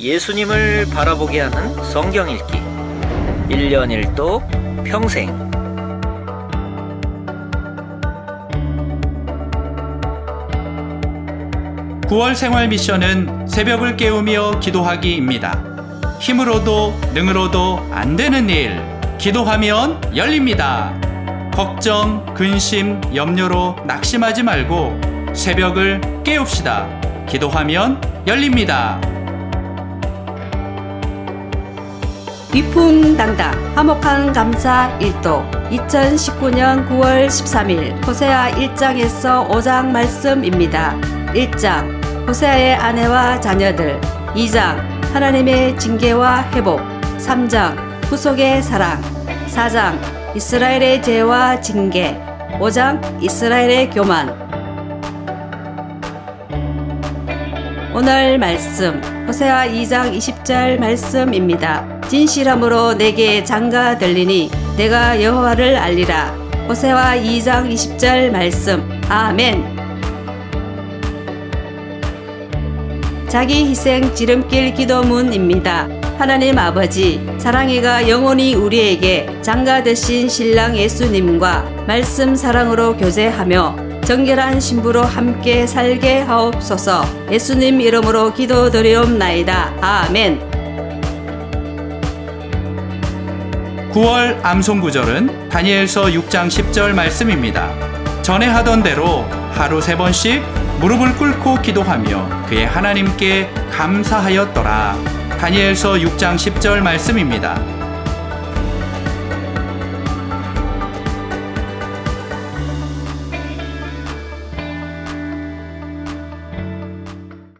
예수님을 바라보게 하는 성경 읽기 1년 1도 평생 9월 생활 미션은 새벽을 깨우며 기도하기입니다. 힘으로도 능으로도 안 되는 일, 기도하면 열립니다. 걱정, 근심, 염려로 낙심하지 말고 새벽을 깨웁시다. 기도하면 열립니다. 위풍당당 화목한 감사 1도. 2019년 9월 13일 호세아 1장에서 5장 말씀입니다. 1장 호세아의 아내와 자녀들. 2장 하나님의 징계와 회복. 3장 후속의 사랑. 4장 이스라엘의 죄와 징계. 5장 이스라엘의 교만 오늘 말씀 호세아 2장 20절 말씀입니다. 진실함으로 내게 장가 들리니 내가 여호와를 알리라. 호세아 2장 20절 말씀. 아멘. 자기 희생 지름길 기도문입니다. 하나님 아버지, 사랑이가 영원히 우리에게 장가 되신 신랑 예수님과 말씀 사랑으로 교제하며 정결한 신부로 함께 살게 하옵소서. 예수님 이름으로 기도드리옵나이다. 아멘. 9월 암송 구절은 다니엘서 6장 10절 말씀입니다. 전에 하던 대로 하루 세 번씩 무릎을 꿇고 기도하며 그의 하나님께 감사하였더라. 다니엘서 6장 10절 말씀입니다.